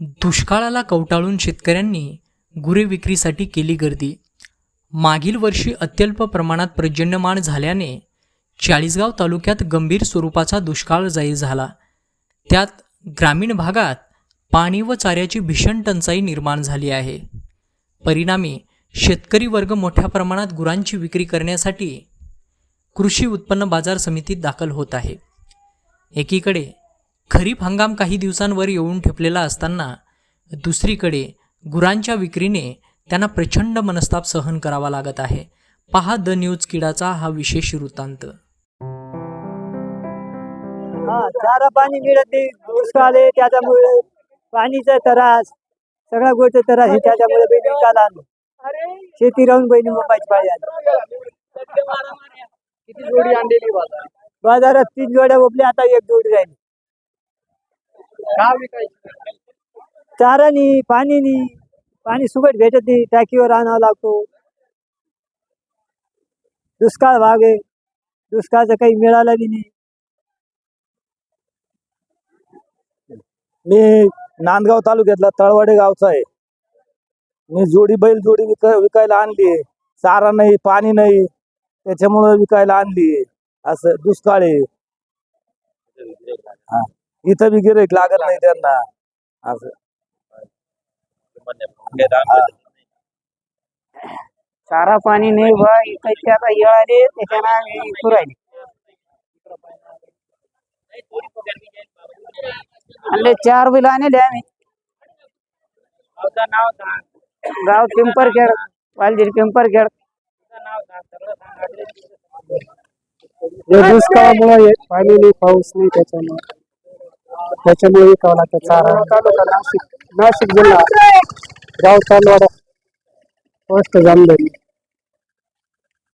दुष्काळाला कवटाळून शेतकऱ्यांनी गुरे विक्रीसाठी केली गर्दी. मागील वर्षी अत्यल्प प्रमाणात पर्जन्यमान झाल्याने चाळीसगाव तालुक्यात गंभीर स्वरूपाचा दुष्काळ जाहीर झाला. त्यात ग्रामीण भागात पाणी व चाऱ्याची भीषण टंचाई निर्माण झाली आहे. परिणामी शेतकरी वर्ग मोठ्या प्रमाणात गुरांची विक्री करण्यासाठी कृषी उत्पन्न बाजार समितीत दाखल होत आहे. एकीकडे खरीप हंगाम काही दिवसांवर येऊन ठेपलेला असताना दुसरीकडे गुरांच्या विक्रीने त्यांना प्रचंड मनस्ताप सहन करावा लागत आहे. पहा द न्यूज किडाचा हा विशेष वृत्तांत. हा चारा पाणी मिळत नाही. दुष्काळ आहे त्याच्यामुळे पाणीचा त्रास सगळ्या गोष्टी त्रास आहे त्याच्यामुळे बहिणी आलो शेती राहून बहिणी पाळी आली. आणलेली बाजार? बाजारात तीन जोड्या ओपल्या आता एक जोडी राहिली. का विकायची चारानी पाणीनी पाणी सुकट भेटत नाही. टाकीवर आणावं लागतो. दुष्काळ भाग आहे. दुष्काळचं काही मिळालं बी नाही. मी नांदगाव तालुक्यातला तळवाडे गावचा आहे. मी जोडी बैल जोडी विक विकायला आणली चारा नाही पाणी नाही त्याच्यामुळं विकायला आणली असं दुष्काळ आहे. हा. इथं बी गिराईक लागत नाही त्यांना. असं. चारा पाणी नाही बा इकडचे आता येळाले त्याच्यानं आम्ही पुरायले आणले चार बैल आणले आम्ही. गाव पिंपरखेड वालजीर पिंपरखेड. दुष्काळामुळे पाणी नाही पाऊस नाही त्याच्यामुळे. त्याच्यामुळे विकावं लागतं चारा तालुका नाशिक नाशिक जिल्हा गाव चालवाडा पोस्ट जामदारी